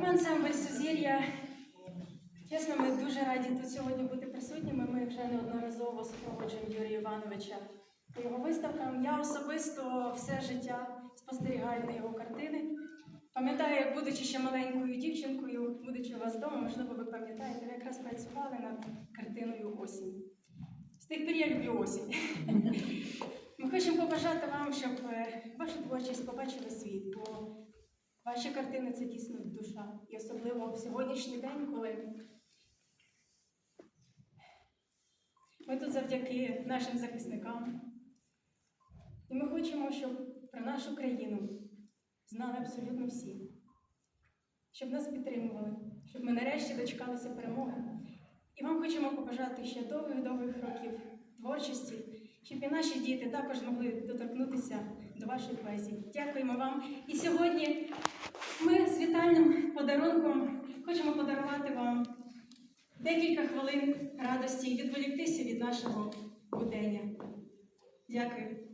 Ми ансамбль Сузір'я. Чесно, ми дуже раді тут сьогодні бути присутніми. Ми вже неодноразово супроводжуємо Юрія Івановича по його виставкам. Я особисто все життя спостерігаю на його картини. Пам'ятаю, як будучи ще маленькою дівчинкою, будучи у вас вдома, можливо, ви пам'ятаєте, ви якраз працювали над картиною осінь. З тих пір я люблю осінь. Ми хочемо побажати вам, щоб е, ваша творчість побачила світ, ваші картини це дійсно душа. І особливо в сьогоднішній день, коли ми тут завдяки нашим захисникам. І ми хочемо, щоб про нашу країну знали абсолютно всі, щоб нас підтримували, щоб ми нарешті дочекалися перемоги. І вам хочемо побажати ще довгих-довгих років творчості, щоб і наші діти також змогли доторкнутися до вашої поезій. Дякуємо вам. І сьогодні ми з вітальним подарунком хочемо подарувати вам декілька хвилин радості і відволіктися від нашого будення. Дякую.